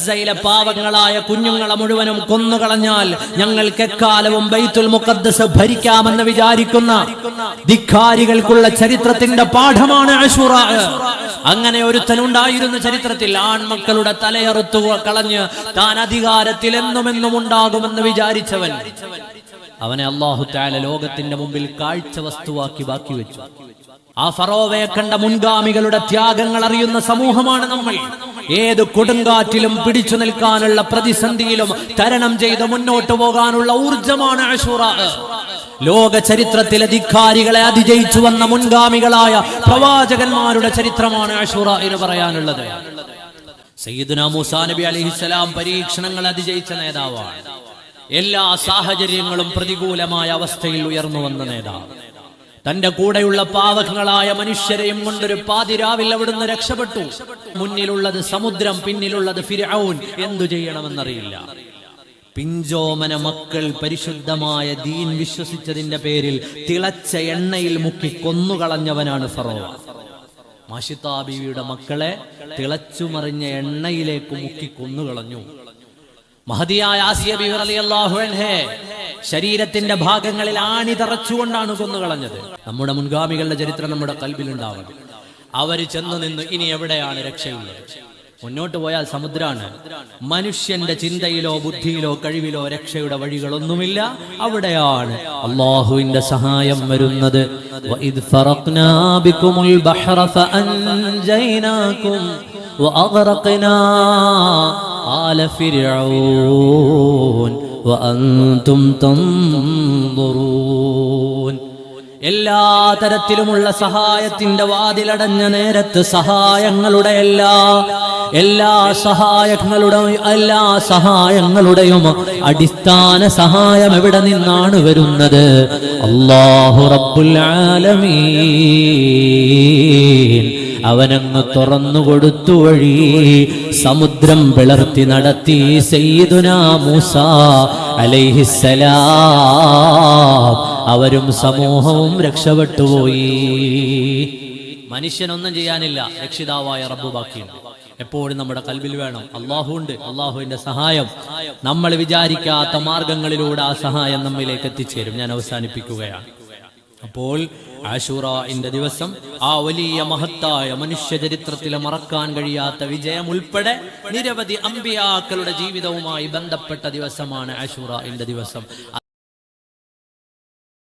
ഗസയിലെ പാവങ്ങളായ കുഞ്ഞുങ്ങളെ മുഴുവനും കൊന്നുകളഞ്ഞാൽ ഞങ്ങൾക്ക് എക്കാലവും ബൈത്തുൽ മുഖദ്ദസ് ഭരിക്കാമെന്ന് വിചാരിക്കുന്ന ധിക്കാരികൾക്കുള്ള ചരിത്രത്തിന്റെ പാഠമാണ് ആശൂറ അങ്ങനെ ഒരുത്തനുണ്ടായിരുന്ന ചരിത്രത്തിൽ ആൺമക്കളുടെ തലയറുത്തു കളഞ്ഞ് താൻ അധികാരത്തിൽ എന്നുമെന്നും ഉണ്ടാകുമെന്ന് വിചാരിച്ചവൻ. അവനെ അള്ളാഹു താല ലോകത്തിന്റെ മുമ്പിൽ കാഴ്ച വസ്തുവാക്കി ബാക്കി വെച്ചു. ആ ഫറോവയെ കണ്ട മുൻഗാമികളുടെ ത്യാഗങ്ങൾ അറിയുന്ന സമൂഹമാണ് നമ്മൾ. ഏത് കൊടുങ്കാറ്റിലും പിടിച്ചു നിൽക്കാനുള്ള പ്രതിസന്ധിയിലും തരണം ചെയ്ത് മുന്നോട്ട് പോകാനുള്ള ഊർജമാണ് ലോക ചരിത്രത്തിലെ ധിക്കാരികളെ അതിജയിച്ചു വന്ന മുൻഗാമികളായ പ്രവാചകന്മാരുടെ ചരിത്രമാണ് അഷൂറ എന്ന് പറയാനുള്ളത്. സയ്യിദുന മൂസാ നബി അലൈഹിസ്സലാം പരീക്ഷണങ്ങൾ അതിജയിച്ച നേതാവാണ്. എല്ലാ സാഹചര്യങ്ങളും പ്രതികൂലമായ അവസ്ഥയിൽ ഉയർന്നു വന്ന നേതാവ്. തന്റെ കൂടെയുള്ള പാവങ്ങളായ മനുഷ്യരെയും കൊണ്ടൊരു പാതിരാവിൽ അവിടുന്ന് രക്ഷപ്പെട്ടു. മുന്നിലുള്ളത് സമുദ്രം പിന്നിലുള്ളത് ഫിരൌൻ എന്തു ചെയ്യണമെന്നറിയില്ല. പിഞ്ചോമന മക്കൾ പരിശുദ്ധമായ ദീൻ വിശ്വസിച്ചതിന്റെ പേരിൽ തിളച്ച എണ്ണയിൽ മുക്കി കൊന്നുകളഞ്ഞവനാണ് ഫറോവ മാഷിത്താ ബീവിയുടെ മക്കളെ തിളച്ചുമറിഞ്ഞ എണ്ണയിലേക്ക് മുക്കി കൊന്നുകളഞ്ഞു. മഹതിയായ ആസിയ ബീവി അലി അൻഹേ ശരീരത്തിന്റെ ഭാഗങ്ങളിൽ ആണി തറച്ചുകൊണ്ടാണ് കൊന്നുകളഞ്ഞത് നമ്മുടെ മുൻഗാമികളുടെ ചരിത്രം നമ്മുടെ കൽബിലുണ്ടാവണം അവര് ചെന്നു നിന്ന് ഇനി എവിടെയാണ് രക്ഷയുള്ളത് മുന്നോട്ട് പോയാൽ സമുദ്രാണ് മനുഷ്യന്റെ ചിന്തയിലോ ബുദ്ധിയിലോ കഴിവിലോ രക്ഷയുടെ വഴികളൊന്നുമില്ല അവിടെയാണ് അള്ളാഹുവിന്റെ സഹായം വരുന്നത് وَإِذْ فَرَقْنَا بِكُمُ الْبَحْرَ فَأَنْجَيْنَاكُمْ وَأَغْرَقْنَا آلَ فِرْعَوْنَ وَأَنْتُمْ تَنْظُرُونَ എല്ലാ തരത്തിലുമുള്ള സഹായത്തിന്റെ വാതിലടഞ്ഞ നേരത്ത് സഹായങ്ങളുടെ എല്ലാ എല്ലാ സഹായങ്ങളുടെ എല്ലാ സഹായങ്ങളുടെയും അടിസ്ഥാന സഹായം എവിടെ നിന്നാണ് വരുന്നത്? അള്ളാഹു റബ്ബുൽ ആലമീൻ. അവനങ്ങ് തുറന്നു കൊടുത്തു വഴി സമുദ്രം വിളർത്തി നടത്തി. സയ്യിദുനാ മൂസ അലൈഹിസ്സലാം. അവരും സമൂഹവും രക്ഷപ്പെട്ടുപോയി മനുഷ്യനൊന്നും ചെയ്യാനില്ല. രക്ഷിതാവായ റബ്ബു ബാക്കിയുണ്ട്. എപ്പോഴും നമ്മുടെ കൽവിൽ വേണം. അള്ളാഹു ഉണ്ട്. അള്ളാഹുവിന്റെ സഹായം. നമ്മൾ വിചാരിക്കാത്ത മാർഗങ്ങളിലൂടെ ആ സഹായം നമ്മിലേക്ക് എത്തിച്ചേരും. ഞാൻ അവസാനിപ്പിക്കുകയാണ്. അപ്പോൾ ആഷൂറന്റെ ദിവസം ആ വലിയ മഹത്തായ മനുഷ്യ ചരിത്രത്തിലെ മറക്കാൻ കഴിയാത്ത വിജയം ഉൾപ്പെടെ നിരവധി അമ്പിയാക്കളുടെ ജീവിതവുമായി ബന്ധപ്പെട്ട ദിവസമാണ് ആഷൂറന്റെ ദിവസം.